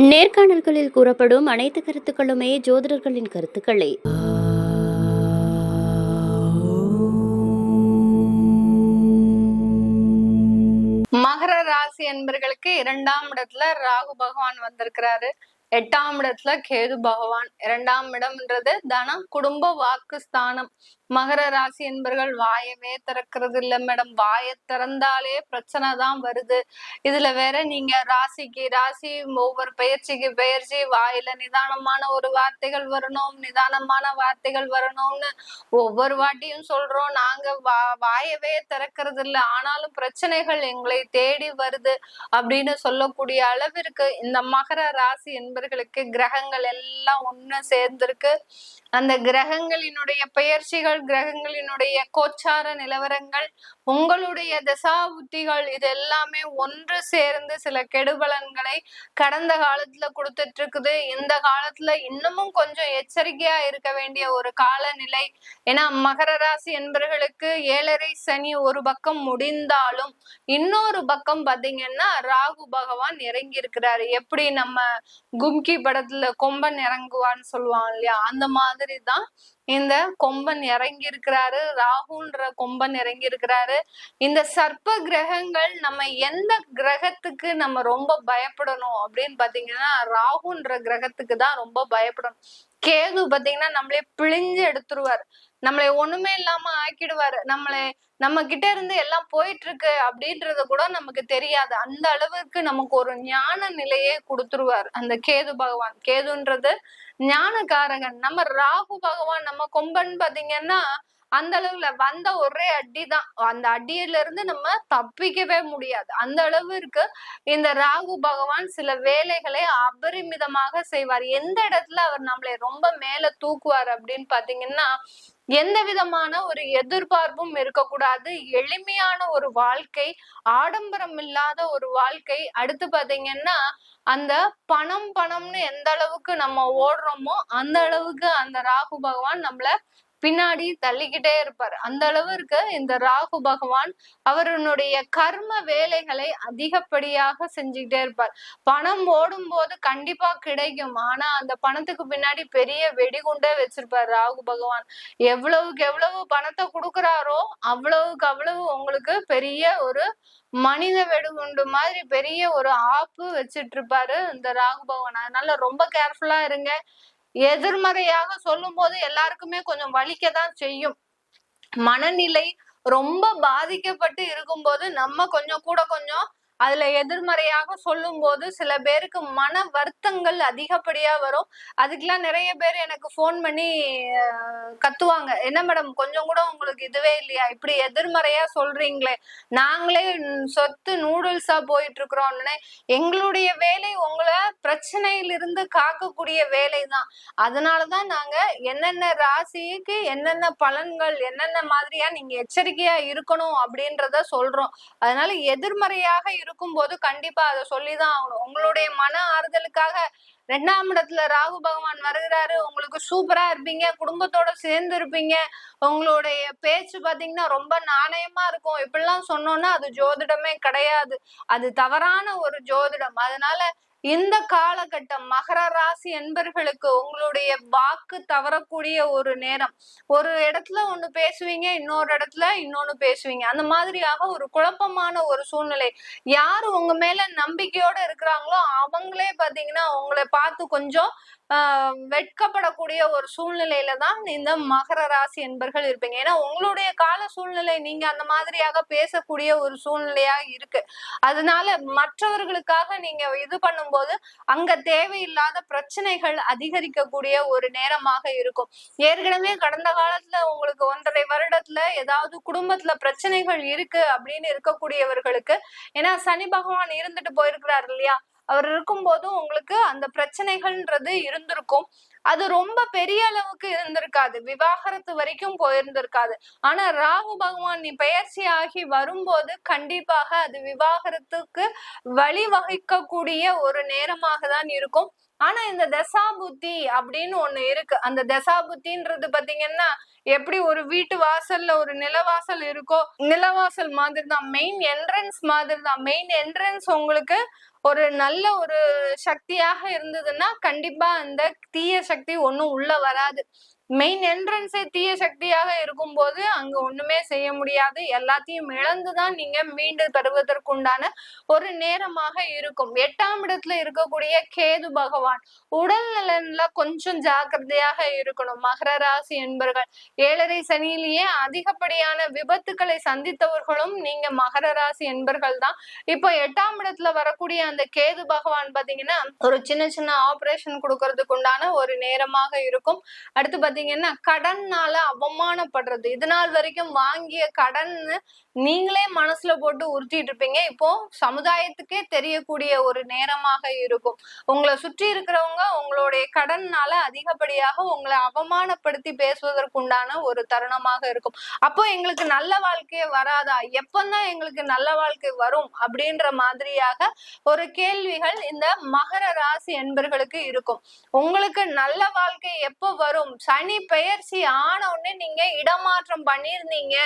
நேர்காணல்களில் கூறப்படும் அனைத்து கருத்துக்களுமே ஜோதிடர்களின் கருத்துக்களே. மகர ராசி என்பர்களுக்கு இரண்டாம் இடத்துல ராகு பகவான் வந்திருக்கிறாரு. எட்டாம் இடத்துல கேது பகவான் இரண்டாம் இடம்ன்றது தனம் குடும்ப வாக்கு ஸ்தானம் மகர ராசி என்பர்கள் வாயவே திறக்கிறது இல்ல மேடம் வாயை திறந்தாலே பிரச்சனை தான் வருது. இதுல வேற நீங்க ராசிக்கு ராசி ஒவ்வொரு பயிற்சிக்கு பயிற்சி வாயில நிதானமான ஒரு வார்த்தைகள் வரணும் நிதானமான வார்த்தைகள் வரணும்னு ஒவ்வொரு வாட்டியும் சொல்றோம். நாங்க வா வாயவே திறக்கிறது இல்ல. ஆனாலும் பிரச்சனைகள் எங்களை தேடி வருது அப்படின்னு சொல்லக்கூடிய அளவிற்கு இந்த மகர ராசி என்பர்களுக்கு கிரகங்கள் எல்லாம் ஒண்ணு சேர்ந்திருக்கு. அந்த கிரகங்களினுடைய பெயர்ச்சிகள் கிரகங்களினுடைய கோச்சார நிலவரங்கள் உங்களுடைய தசா புத்திகள் இது எல்லாமே ஒன்று சேர்ந்து சில கெடுபலன்களை கடந்த காலத்துல கொடுத்துட்டு இருக்குது இந்த காலத்துல இன்னமும் கொஞ்சம் எச்சரிக்கையா இருக்க வேண்டிய ஒரு காலநிலை. ஏன்னா மகர ராசி என்பர்களுக்கு ஏழரை சனி ஒரு பக்கம் முடிந்தாலும் இன்னொரு பக்கம் பாத்தீங்கன்னா ராகு பகவான் இறங்கி இருக்கிறாரு எப்படி நம்ம கும்கி படத்துல கொம்பன் இறங்குவான்னு சொல்லுவான் இல்லையா? அந்த மாதிரி தான் இந்த கொம்பன் இறங்கி இருக்கிறாரு ராகுன்ற கொம்பன் இறங்கி இருக்கிறாரு இந்த சர்ப்ப கிரகங்கள் நம்ம எந்த கிரகத்துக்கு நம்ம ரொம்ப பயப்படணும் அப்படின்னு பாத்தீங்கன்னா ராகுன்ற கிரகத்துக்கு தான் ரொம்ப பயப்படணும். கேது பாத்தீங்கன்னா நம்மளே பிழிஞ்சு எடுத்துருவார். நம்மளை ஒண்ணுமே இல்லாம ஆக்கிடுவாரு. நம்மளை நம்ம கிட்ட இருந்து எல்லாம் போயிட்டு இருக்கு அப்படின்றது கூட நமக்கு தெரியாது. அந்த அளவுக்கு நமக்கு ஒரு ஞான நிலையே கொடுத்துருவார். அந்த கேது பகவான். கேதுன்றது ஞானக்காரகன். நம்ம ராகு பகவான் நம்ம கொம்பன் பாத்தீங்கன்னா அந்த அளவுல வந்த ஒரே அடிதான். அந்த அடியில இருந்து நம்ம தப்பிக்கவே முடியாது. அந்த அளவிற்கு இந்த ராகு பகவான் சில வேலைகளை அபரிமிதமாக செய்வார். எந்த இடத்துல அவர் நம்மளை ரொம்ப மேல தூக்குவார் அப்படின்னு பாத்தீங்கன்னா எந்த விதமான ஒரு எதிர்பார்ப்பும் இருக்கக்கூடாது. எளிமையான ஒரு வாழ்க்கை ஆடம்பரம் இல்லாத ஒரு வாழ்க்கை. அடுத்து பாத்தீங்கன்னா அந்த பணம் பணம்னு எந்த அளவுக்கு நம்ம ஓடுறோமோ அந்த அளவுக்கு அந்த ராகு பகவான் நம்மள பின்னாடி தள்ளிக்கிட்டே இருப்பார். அந்த அளவிற்கு இந்த ராகு பகவான் அவருடைய கர்ம வேலைகளை அதிகப்படியாக செஞ்சுக்கிட்டே இருப்பார். பணம் ஓடும் போது கண்டிப்பா கிடைக்கும். ஆனா அந்த பணத்துக்கு பின்னாடி பெரிய வெடிகுண்டே வச்சிருப்பார் ராகு பகவான். எவ்வளவுக்கு எவ்வளவு பணத்தை கொடுக்குறாரோ அவ்வளவுக்கு அவ்வளவு உங்களுக்கு பெரிய ஒரு மனித வெடிகுண்டு மாதிரி பெரிய ஒரு ஆப்பு வச்சிட்டு இருப்பாரு இந்த ராகு பகவான். அதனால ரொம்ப கேர்ஃபுல்லா இருங்க. எதிர்மறையாக சொல்லும் போது எல்லாருக்குமே கொஞ்சம் வலிக்கதான் செய்யும். மனநிலை ரொம்ப பாதிக்கப்பட்டு இருக்கும்போது நம்ம கொஞ்சம் கூட கொஞ்சம் அதுல எதிர்மறையாக சொல்லும் போது சில பேருக்கு மன வருத்தங்கள் அதிகப்படியா வரும். அதுக்கெல்லாம் நிறைய பேர் எனக்கு ஃபோன் பண்ணி கத்துவாங்க. என்ன மேடம் கொஞ்சம் கூட உங்களுக்கு இதுவே இல்லையா? இப்படி எதிர்மறையா சொல்றீங்களே. நாங்களே சொத்து நூடுல்ஸா போயிட்டு இருக்கிறோம்னு எங்களுடைய வேலை உங்களை பிரச்சனையிலிருந்து காக்கக்கூடிய வேலை தான். அதனாலதான் நாங்க என்னென்ன ராசிக்கு என்னென்ன பலன்கள் என்னென்ன மாதிரியா நீங்க எச்சரிக்கையா இருக்கணும் அப்படின்றத சொல்றோம். அதனால எதிர்மறையாக இருக்கும்போது கண்டிப்பா அதை சொல்லிதான் ஆகணும். உங்களுடைய மன ஆறுதலுக்காக ரெண்டாம் இடத்துல ராகு பகவான் வருகிறாரு உங்களுக்கு சூப்பரா இருப்பீங்க குடும்பத்தோட சேர்ந்து இருப்பீங்க உங்களுடைய பேச்சு பாத்தீங்கன்னா ரொம்ப நாணயமா இருக்கும். இப்படிலாம் சொன்னோம்னா அது ஜோதிடமே கிடையாது. அது தவறான ஒரு ஜோதிடம். அதனால இந்த காலகட்டம் மகர ராசி என்பர்களுக்கு உங்களுடைய வாக்கு தவறக்கூடிய ஒரு நேரம். ஒரு இடத்துல ஒண்ணு பேசுவீங்க இன்னொரு இடத்துல இன்னொன்னு பேசுவீங்க. அந்த மாதிரியாக ஒரு குழப்பமான ஒரு சூழ்நிலை. யாரு உங்க மேல நம்பிக்கையோட இருக்கிறாங்களோ அவங்களே பாத்தீங்கன்னா உங்களை பார்த்து கொஞ்சம் வெட்கப்படக்கூடிய ஒரு சூழ்நிலையில தான் இந்த மகர ராசி என்பர்கள் இருப்பீங்க. ஏன்னா உங்களுடைய கால சூழ்நிலை நீங்க அந்த மாதிரியாக பேசக்கூடிய ஒரு சூழ்நிலையா இருக்கு. அதனால மற்றவர்களுக்காக நீங்க இது பண்ணும்போது அங்க தேவையில்லாத பிரச்சனைகள் அதிகரிக்கக்கூடிய ஒரு நேரமாக இருக்கும். ஏற்கனவே கடந்த காலத்துல உங்களுக்கு ஒன்றரை வருடத்துல ஏதாவது குடும்பத்துல பிரச்சனைகள் இருக்கு அப்படின்னு இருக்கக்கூடியவர்களுக்கு ஏன்னா சனி பகவான் இருந்துட்டு போயிருக்கிறார் இல்லையா? அவர் இருக்கும்போதும் உங்களுக்கு அந்த பிரச்சனைகள்ன்றது இருந்திருக்கும். அது ரொம்ப பெரிய அளவுக்கு இருந்திருக்காது. விவாகரத்து வரைக்கும் போயிருந்திருக்காது. ஆனா ராகு பகவான் நீ பெயர்ச்சி ஆகி வரும்போது கண்டிப்பாக அது விவாகரத்துக்கு வழிவகுக்கக்கூடிய ஒரு நேரமாக தான் இருக்கும். ஆனா இந்த தசாபுத்தி அப்படின்னு ஒண்ணு இருக்கு. அந்த தசாபுத்தின்றது பாத்தீங்கன்னா எப்படி ஒரு வீட்டு வாசல்ல ஒரு நிலவாசல் இருக்கோ நிலவாசல் மாதிரி தான் மெயின் என்ட்ரன்ஸ் மாதிரி தான் மெயின் என்ட்ரன்ஸ் உங்களுக்கு ஒரு நல்ல ஒரு சக்தியாக இருந்ததுன்னா கண்டிப்பா அந்த தீய சக்தி ஒண்ணும் உள்ள வராது. மெயின் என்ட்ரன்ஸே தீய சக்தியாக இருக்கும்போது அங்க ஒண்ணுமே செய்ய முடியாது. எல்லாத்தையும் இழந்துதான் நீங்க மீண்டு பெறுவதற்குண்டான ஒரு நேரமாக இருக்கும். எட்டாம் இடத்துல இருக்கக்கூடிய கேது பகவான் உடல் நலன்ல கொஞ்சம் ஜாக்கிரதையாக இருக்கணும். மகர ராசி என்பர்கள் ஏழரை சனியிலேயே அதிகப்படியான விபத்துக்களை சந்தித்தவர்களும் நீங்க மகர ராசி என்பர்கள் தான் இப்போ எட்டாம் இடத்துல வரக்கூடிய அந்த கேது பகவான் பாத்தீங்கன்னா ஒரு சின்ன சின்ன ஆபரேஷன் கொடுக்கறதுக்கு உண்டான ஒரு நேரமாக இருக்கும். அடுத்து பாத்தீங்கன்னா கடன்னால அவமானப்படுறது. இது நாள் வரைக்கும் வாங்கிய கடன் நீங்களே மனசுல போட்டு உறுத்திட்டு இருப்பீங்க. இப்போ சமுதாயத்துக்கே தெரியக்கூடிய ஒரு நேரமாக இருக்கும். உங்களை சுற்றி இருக்கிறவங்க உங்களுடைய கடன்னால அதிகப்படியாக உங்களை அவமானப்படுத்தி பேசுவதற்குண்டான ஒரு தருணமாக இருக்கும். அப்போ எங்களுக்கு நல்ல வாழ்க்கையே வராதா? எப்பந்தான் எங்களுக்கு நல்ல வாழ்க்கை வரும்? அப்படின்ற மாதிரியாக ஒரு கேள்விகள் இந்த மகர ராசி என்பர்களுக்கு இருக்கும். உங்களுக்கு நல்ல வாழ்க்கை எப்போ வரும்? சனி பெயர்ச்சி ஆன உடனே நீங்க இடமாற்றம் பண்ணிருந்தீங்க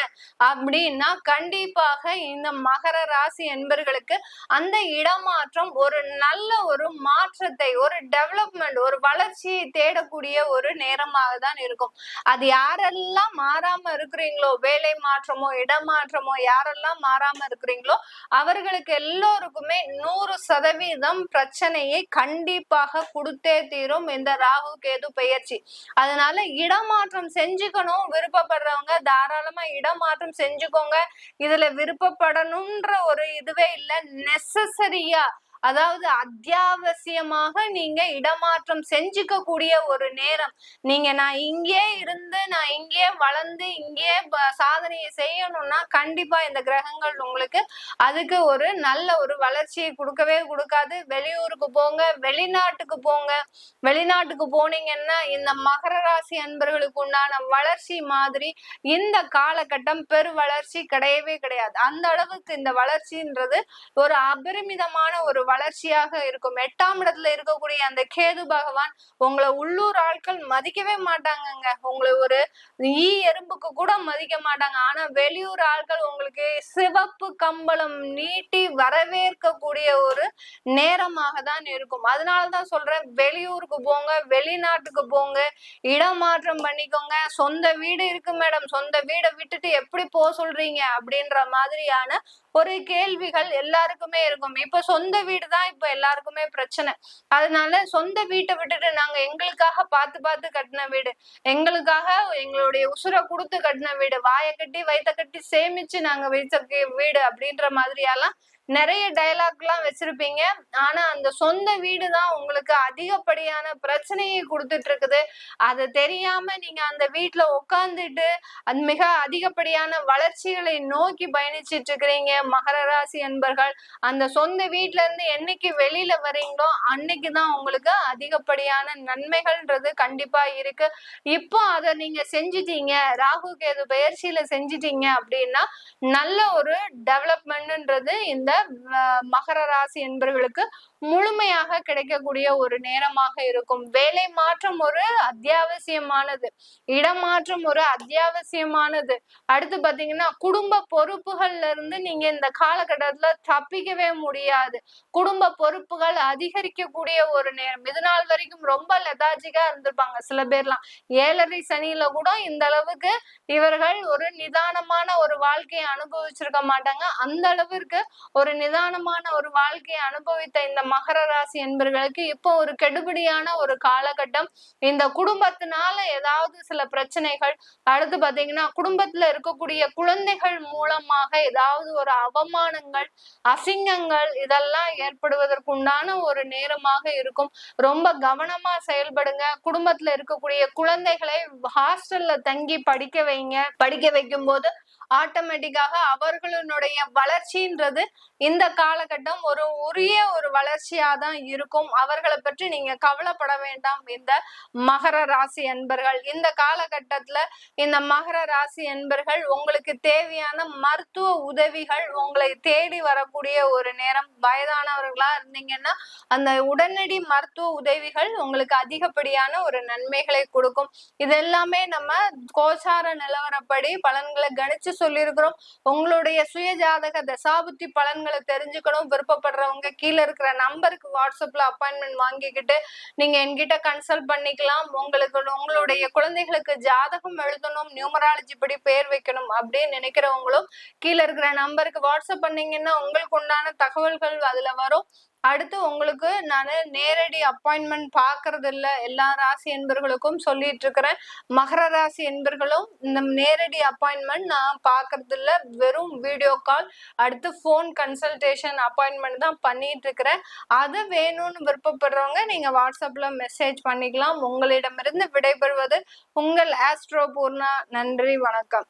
அப்படின்னா கண்டிப்பாக இந்த மகர ராசி என்பர்களுக்கு அந்த இடமாற்றம் ஒரு நல்ல ஒரு மாற்றத்தை ஒரு டெவலப்மெண்ட் ஒரு வளர்ச்சியை தேடக்கூடிய ஒரு நேரமாக தான் இருக்கும். அது யாரெல்லாம் மாறாம இருக்கிறீங்களோ வேலை மாற்றமோ இடமாற்றமோ யாரெல்லாம் மாறாம இருக்கிறீங்களோ அவர்களுக்கு எல்லோருக்குமே நூறு சதவீதம் பிரச்சனையை கண்டிப்பாக கொடுத்தே தீரும் இந்த ராகு கேது பெயர்ச்சி அதனால இடமாற்றம் செஞ்சுக்கணும். விருப்பப்படுறவங்க தாராளமா இடமாற்றம் செஞ்சுக்கோங்க. இதுல விருப்பப்படணும்ன்ற ஒரு இதுவே இல்ல. நெசசரியா அதாவது அத்தியாவசியமாக நீங்க இடமாற்றம் செஞ்சுக்க கூடிய ஒரு நேரம். நீங்க நான் இங்கே இருந்து நான் இங்கே வளர்ந்து இங்கே சாதனையை செய்யணும்னா கண்டிப்பா இந்த கிரகங்கள் உங்களுக்கு அதுக்கு ஒரு நல்ல ஒரு வளர்ச்சியை கொடுக்கவே கொடுக்காது. வெளியூருக்கு போங்க வெளிநாட்டுக்கு போங்க. வெளிநாட்டுக்கு போனீங்கன்னா இந்த மகர ராசி அன்பர்களுக்கு உண்டான வளர்ச்சி மாதிரி இந்த காலகட்டம் பெரு வளர்ச்சி கிடையவே கிடையாது. அந்த அளவுக்கு இந்த வளர்ச்சின்றது ஒரு அபரிமிதமான ஒரு வளர்ச்சியாக இருக்கும். எட்டாம் இடத்துல இருக்கக்கூடிய அந்த கேது பகவான் உங்களை உள்ளூர் ஆட்கள் மதிக்கவே மாட்டாங்கங்க. உங்களை ஒரு ஈ எறும்புக்கு கூட மதிக்க மாட்டாங்க. ஆனா வெளியூர் ஆட்கள் உங்களுக்கு சிவப்பு கம்பளம் நீட்டி வரவேற்கக்கூடிய ஒரு நேரமாக தான் இருக்கும். அதனாலதான் சொல்றேன் வெளியூருக்கு போங்க வெளிநாட்டுக்கு போங்க இடமாற்றம் பண்ணிக்கோங்க. சொந்த வீடு இருக்கு மேடம். சொந்த வீடை விட்டுட்டு எப்படி போக சொல்றீங்க? அப்படின்ற மாதிரியான ஒரு கேள்விகள் எல்லாருக்குமே இருக்கும். இப்ப சொந்த வீடு தான் இப்ப எல்லாருக்குமே பிரச்சனை. அதனால சொந்த வீட்டை விட்டுட்டு நாங்க எங்களுக்காக பார்த்து பார்த்து கட்டின வீடு எங்களுக்காக எங்களுடைய உசுரை கொடுத்து கட்டின வீடு வாயை கட்டி வயித்தை கட்டி சேமிச்சு நாங்க வச்சிருக்க வீடு அப்படின்ற மாதிரியெல்லாம் நிறைய டைலாக்லாம் வச்சிருப்பீங்க. ஆனா அந்த சொந்த வீடு தான் உங்களுக்கு அதிகப்படியான பிரச்சனையை கொடுத்துட்டு இருக்குது அது தெரியாம நீங்க அந்த வீட்டுல உட்காந்துட்டு அது மிக அதிகப்படியான வளர்ச்சிகளை நோக்கி பயணிச்சிட்டு இருக்கிறீங்க மகர ராசி என்பர்கள் அந்த சொந்த வீட்ல இருந்து என்னைக்கு வெளியில வரீங்களோ அன்னைக்கு தான் உங்களுக்கு அதிகப்படியான நன்மைகள்ன்றது கண்டிப்பா இருக்கு. இப்போ அதை நீங்க செஞ்சிட்டீங்க ராகு கேது பயிற்சியில செஞ்சிட்டீங்க அப்படின்னா நல்ல ஒரு டெவலப்மெண்ட்ன்றது இந்த மகர ராசி என்பவர்களுக்கு முழுமையாக கிடைக்கக்கூடிய ஒரு நேரமாக இருக்கும். வேலை மாற்றம் ஒரு அத்தியாவசியமானது. இடமாற்றம் ஒரு அத்தியாவசியமானது. அடுத்து பாத்தீங்கன்னா குடும்ப பொறுப்புகள்ல இருந்து நீங்க இந்த காலகட்டத்துல தப்பிக்கவே முடியாது. குடும்ப பொறுப்புகள் அதிகரிக்கக்கூடிய ஒரு நேரம். இது நாள் வரைக்கும் ரொம்ப லெதாஜிக்கா இருந்திருப்பாங்க சில பேர்லாம். ஏழரை சனியில கூட இந்த அளவுக்கு இவர்கள் ஒரு நிதானமான ஒரு வாழ்க்கையை அனுபவிச்சிருக்க மாட்டாங்க. அந்த அளவிற்கு ஒரு நிதானமான ஒரு வாழ்க்கையை அனுபவித்த இந்த மகர ராசி என்பவர்களுக்கு இப்போ ஒரு கெடுபிடியான ஒரு காலகட்டம். இந்த குடும்பத்தினால ஏதாவது சில பிரச்சனைகள் அடுத்து பாத்தீங்கன்னா குடும்பத்துல இருக்கக்கூடிய குழந்தைகள் மூலமாக ஏதாவது ஒரு அவமானங்கள் அசிங்கங்கள் இதெல்லாம் ஏற்படுவதற்குண்டான ஒரு நேரமாக இருக்கும். ரொம்ப கவனமா செயல்படுங்க. குடும்பத்துல இருக்கக்கூடிய குழந்தைகளை ஹாஸ்டல்ல தங்கி படிக்க வைங்க. படிக்க வைக்கும் போது ஆட்டோமேட்டிக்காக அவர்களுடைய வளர்ச்சின்றது இந்த காலகட்டம் ஒரு உரிய ஒரு வளர்ச்சியா தான் இருக்கும். அவர்களை பற்றி நீங்க கவலைப்பட வேண்டாம். இந்த மகர ராசி என்பர்கள் இந்த காலகட்டத்துல இந்த மகர ராசி என்பர்கள் உங்களுக்கு தேவையான மருத்துவ உதவிகள் உங்களை தேடி வரக்கூடிய ஒரு நேரம். வயதானவர்களா இருந்தீங்கன்னா அந்த உடனடி மருத்துவ உதவிகள் உங்களுக்கு அதிகப்படியான ஒரு நன்மைகளை கொடுக்கும். இது எல்லாமே நம்ம கோசார நிலவரப்படி பலன்களை கணிச்சு சொல்லியிருக்கிறோம். உங்களுடைய சுய ஜாதக தசாபுத்தி பலன்களை தெரிஞ்சுக்கணும். விருப்பப்படுறவங்க கீழே இருக்கிற நம்பருக்கு வாட்ஸ்அப்ல அப்பாயின்மெண்ட் வாங்கிக்கிட்டு நீங்க என்கிட்ட கன்சல்ட் பண்ணிக்கலாம். உங்களுக்கு உங்களுடைய குழந்தைகளுக்கு ஜாதகம் எழுதணும் நியூமராலஜி படி பேர் வைக்கணும் அப்படின்னு நினைக்கிறவங்களும் கீழே இருக்கிற நம்பருக்கு வாட்ஸ்அப் பண்ணீங்கன்னா உங்களுக்கு உண்டான தகவல்கள் அதுல வரும். அடுத்து உங்களுக்கு நான் நேரடி அப்பாயின்மெண்ட் பார்க்கறது இல்லை எல்லா ராசி என்பர்களுக்கும் சொல்லிட்டு இருக்கிறேன் மகர ராசி என்பர்களும் இந்த நேரடி அப்பாயின்மெண்ட் நான் பார்க்கறது இல்லை வெறும் வீடியோ கால் அடுத்து ஃபோன் கன்சல்டேஷன் அப்பாயின்மெண்ட் தான் பண்ணிட்டு இருக்கிறேன் அது வேணும்னு விருப்பப்படுறவங்க நீங்க வாட்ஸ்அப்ல மெசேஜ் பண்ணிக்கலாம். உங்களிடமிருந்து விடைபெறுவது உங்கள் ஆஸ்ட்ரோ பூர்ணா நன்றி வணக்கம்.